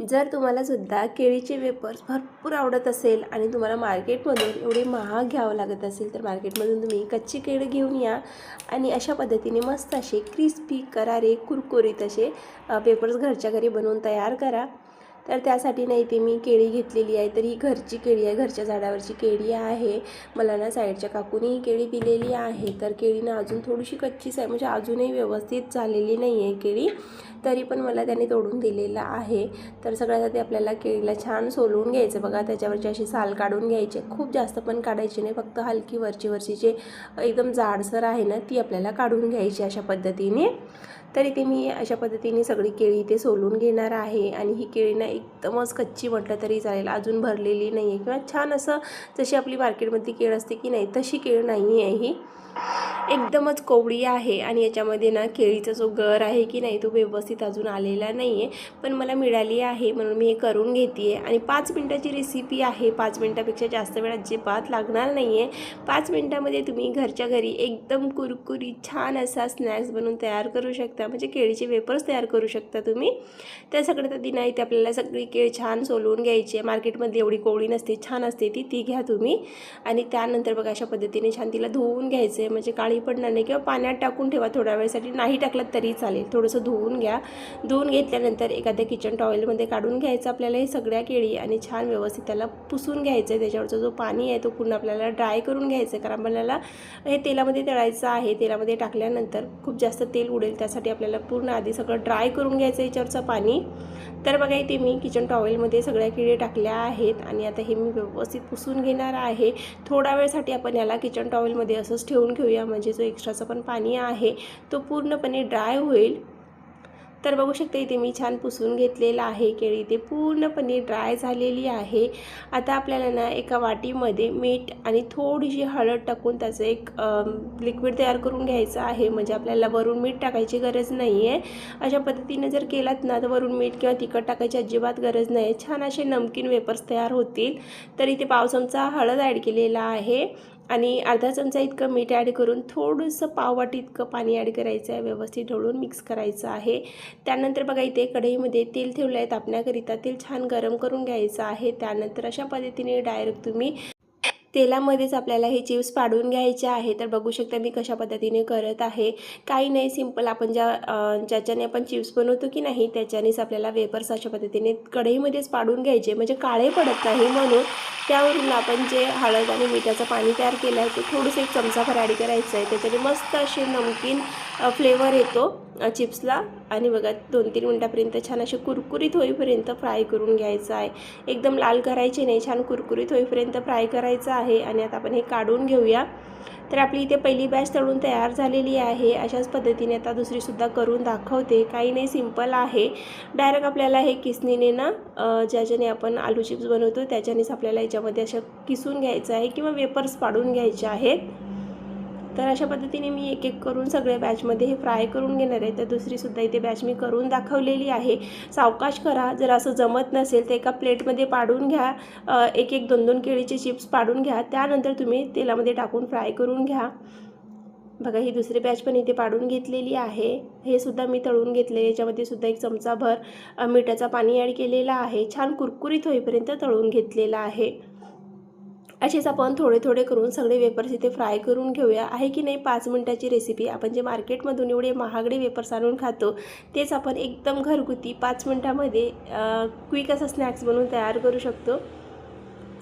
जर तुम्हाला सुद्धा केळीचे वेपर्स भरपूर आवडत असेल आणि तुम्हाला मार्केटमधून एवढे महाग घ्यावं लागत असेल तर मार्केटमधून तुम्ही कच्ची केळी घेऊन या. आणि अशा पद्धतीने मस्त असे क्रिस्पी करारे कुरकुरीत असे वेपर्स घरच्या घरी बनवून तयार करा. तर त्यासाठी नाही ते मी केळी घेतलेली आहे तर ही घरची केळी आहे घरच्या झाडावरची केळी आहे. मला ना साईडच्या काकूने ही केळी दिलेली आहे तर केळी ना अजून थोडीशी कच्चीच आहे म्हणजे अजूनही व्यवस्थित झालेली नाही आहे केळी. तरी पण मला त्याने तोडून दिलेला आहे. तर सगळ्यात आधी आपल्याला केळीला छान सोलवून घ्यायचं बघा. त्याच्यावरची अशी साल काढून घ्यायचे. खूप जास्त पण काढायची नाही. फक्त हलकी वरची वरची जे एकदम जाडसर आहे ना ती आपल्याला काढून घ्यायची अशा पद्धतीने. तरी ते मी अशा पद्धतीने सगळी केळी ते सोलून घेणार आहे. आणि ही केळी ना एकदमच कच्ची म्हटलं तरी चालेल. अजून भरलेली नाही आहे किंवा छान असं जशी आपली मार्केटमधली केळ असते की नाही तशी केळ नाही आहे ही. एकदमच कोवळी आहे आणि याच्यामध्ये ना केळीचा जो गर आहे की नाही तो व्यवस्थित अजून आलेला नाही आहे पण मला मिळाली आहे म्हणून मी हे करून घेते आहे आणि पाच मिनटाची रेसिपी आहे. पाच मिनटापेक्षा जास्त वेळ अजिबात लागणार नाही आहे पाच मिनटामध्ये तुम्ही घरच्या घरी एकदम कुरकुरीत छान असा स्नॅक्स बनवून तयार करू शकता. म्हणजे केळीचे वेपर्स तयार करू शकता तुम्ही. त्या सगळ्यात आधी नाही ते आपल्याला सगळी केळ छान सोलवून घ्यायची आहे. मार्केटमध्ये एवढी कोवळी नसते छान असते ती ती घ्या तुम्ही. आणि त्यानंतर बघा अशा पद्धतीने छान तिला धुवून घ्यायचं आहे म्हणजे काळी पडणार नाही किंवा पाण्यात टाकून ठेवा थोड्या वेळेसाठी. नाही टाकलं तरी चालेल. थोडंसं धुवून घ्या. धुवून घेतल्यानंतर एखाद्या किचन टॉवेलमध्ये काढून घ्यायचं आपल्याला हे सगळ्या केळी आणि छान व्यवस्थित त्याला पुसून घ्यायचं आहे त्याच्यावरचा जो पाणी आहे तो पूर्ण आपल्याला ड्राय करून घ्यायचं आहे कारण आपल्याला हे तेलामध्ये तळायचं आहे. तेलामध्ये टाकल्यानंतर खूप जास्त तेल उडेल. त्यासाठी आपल्याला पूर्ण आधी सगळं ड्राय करून घ्यायचं आहे याच्यावरचं पाणी. तर बघा इथे मी किचन टॉवेलमध्ये सगळ्या किडे टाकल्या आहेत आणि आता हे मी व्यवस्थित पुसून घेणार आहे. थोडा वेळसाठी आपण याला किचन टॉवेलमध्ये असंच ठेवून घेऊया. म्हणजे म्हणजे जो एक्स्ट्राचं पण पाणी आहे तो पूर्णपणे ड्राय होईल. तर बघू शकता इथे मी छान पुसून घेतलेला आहे केळी इथे पूर्णपणे ड्राय झालेली आहे. आता आपल्याला ना एका वाटीमध्ये मीठ आणि थोडीशी हळद टाकून त्याचं एक लिक्विड तयार करून घ्यायचं आहे. म्हणजे आपल्याला वरून मीठ टाकायची गरज नाही आहे अशा पद्धतीने जर केलात ना तर वरून मीठ किंवा तिखट टाकायची अजिबात गरज नाही छान असे नमकीन वेपर्स तयार होतील. तर इथे पाव चमचा हळद ॲड केलेला आहे. आणि अर्धा चमचा इतकं मीठ ॲड करून थोडंसं पाववाटी इतकं पाणी ॲड करायचं आहे व्यवस्थित ढवळून मिक्स करायचं आहे. त्यानंतर बघा इथे कढईमध्ये तेल ठेवलं आहे तापण्याकरिता तेल छान गरम करून घ्यायचं आहे. त्यानंतर अशा पद्धतीने डायरेक्ट तुम्ही तेलामध्येच आपल्याला हे चिप्स पाडून घ्यायचे आहे. तर बघू शकता मी कशा पद्धतीने करत आहे. काही नाही सिंपल आपण ज्या ज्याच्याने आपण चिप्स बनवतो की नाही त्याच्यानेच आपल्याला वेपर्स अशा पद्धतीने कढईमध्येच पाडून घ्यायचे. म्हणजे काळे पडत नाही म्हणून त्यावरून आपण जे हळद आणि मिठाचं पाणी तयार केलं आहे ते थोडंसं एक चमचा फराडी करायचं आहे. त्याच्याने मस्त असे नमकीन फ्लेवर येतो. चिप्सला. आणि बघा दोन तीन मिनटापर्यंत छान असे कुरकुरीत होईपर्यंत फ्राय करून घ्यायचं आहे. एकदम लाल करायचे नाही छान कुरकुरीत होईपर्यंत फ्राय करायचं आहे. आणि आता आपण हे काढून घेऊया. तर आपली इथे पहिली बॅच तळून तयार झालेली आहे. अशाच पद्धतीने आता दुसरीसुद्धा करून दाखवते. काही नाही सिंपल आहे. डायरेक्ट आपल्याला हे किसनीने ना ज्याच्याने आपण आलू चिप्स बनवतो त्याच्यानेच आपल्याला याच्यामध्ये असं किसून घ्यायचं आहे किंवा वेपर्स पाडून घ्यायचे आहेत. तर अशा पद्धतीने मी एक एक करून सगळ्या बॅचमध्ये हे फ्राय करून घेणार आहे. तर दुसरीसुद्धा इथे बॅच मी करून दाखवलेली आहे. सावकाश करा. जर असं जमत नसेल तर एका प्लेटमध्ये पाडून घ्या. एक एक दोन दोन केळीचे चिप्स पाडून घ्या. त्यानंतर तुम्ही तेलामध्ये टाकून फ्राय करून घ्या. बघा ही दुसरी बॅच पण इथे पाडून घेतलेली आहे. हे सुद्धा मी तळून घेतले याच्यामध्ये सुद्धा एक चमचाभर मिठाचा पाणी ॲड केलेला आहे. छान कुरकुरीत होईपर्यंत तळून घेतलेला आहे. असेच आपण थोडे थोडे करून सगळे वेपर्स इथे फ्राय करून घेऊया. आहे की नाही? पाच मिनटाची रेसिपी आपण जे मार्केटमधून एवढे महागडे वेपर्स आणून खातो तेच आपण एकदम घरगुती पाच मिनटामध्ये क्विक असं स्नॅक्स बनवून तयार करू शकतो.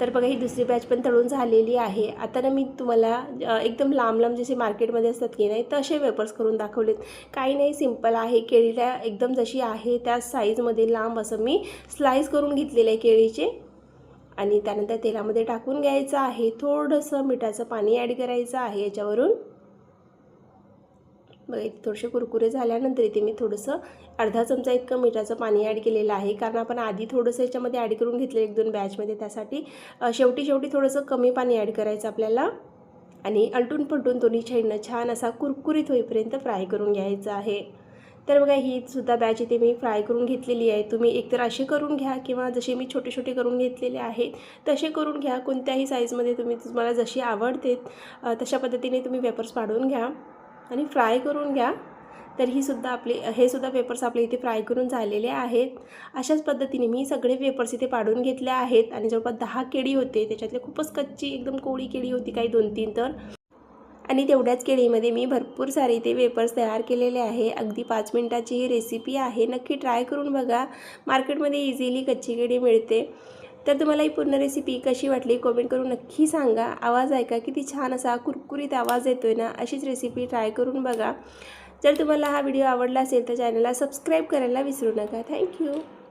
तर बघा ही दुसरी बॅच पण तळून झालेली आहे. आता ना मी तुम्हाला एकदम लांब लांब जसे मार्केटमध्ये असतात की नाही तसे वेपर्स करून दाखवलेत. काही नाही सिंपल आहे. केळीला एकदम जशी आहे त्या साईजमध्ये लांब असं मी स्लाईस करून घेतलेलं आहे केळीचे. आणि त्यानंतर तेलामध्ये टाकून घ्यायचं आहे. थोडंसं मिठाचं पाणी ॲड करायचं आहे याच्यावरून. बघा इथे थोडेसे कुरकुरे झाल्यानंतर इथे मी थोडंसं अर्धा चमचा इतकं मिठाचं पाणी ॲड केलेलं आहे. कारण आपण आधी थोडंसं याच्यामध्ये ॲड करून घेतलं एक दोन बॅचमध्ये त्यासाठी शेवटी शेवटी थोडंसं कमी पाणी ॲड करायचं आपल्याला. आणि अलटून पलटून दोन्ही साईडनं छान असा कुरकुरीत होईपर्यंत फ्राय करून घ्यायचं आहे. तर बघा ही सुद्धा बॅच इथे मी फ्राय करून घेतलेली आहे. तुम्ही एकतर असे करून घ्या किंवा जसे मी छोटे छोटे करून घेतलेले आहेत तसे करून घ्या. कोणत्याही साईजमध्ये तुम्ही तुम्हाला जशी आवडते तशा पद्धतीने तुम्ही वेपर्स पाडून घ्या आणि फ्राय करून घ्या. तर ही सुद्धा आपले हे सुद्धा पेपर्स आपले इथे फ्राय करून झालेले आहेत. अशाच पद्धतीने मी सगळे पेपर्स इथे पाडून घेतले आहेत. आणि जवळपास दहा केळी होते. त्याच्यातले खूपच कच्ची एकदम कोळी केळी होती काही दोन तीन तर. आणि तेवढ्याच केळीमध्ये मी भरपूर सारे इथे वेपर्स तयार केलेले आहे. अगदी पाच मिनटाची ही रेसिपी आहे. नक्की ट्राय करून बघा. मार्केटमध्ये इझिली कच्ची केळी मिळते. तर तुम्हाला ही पूर्ण रेसिपी कशी वाटली कमेंट करून नक्की सांगा. आवाज ऐका. किती छान असा कुरकुरीत आवाज येतोय ना अशीच रेसिपी ट्राय करून बघा. जर तुम्हाला हा व्हिडिओ आवडला असेल तर चॅनलला सबस्क्राईब करायला विसरू नका. थँक्यू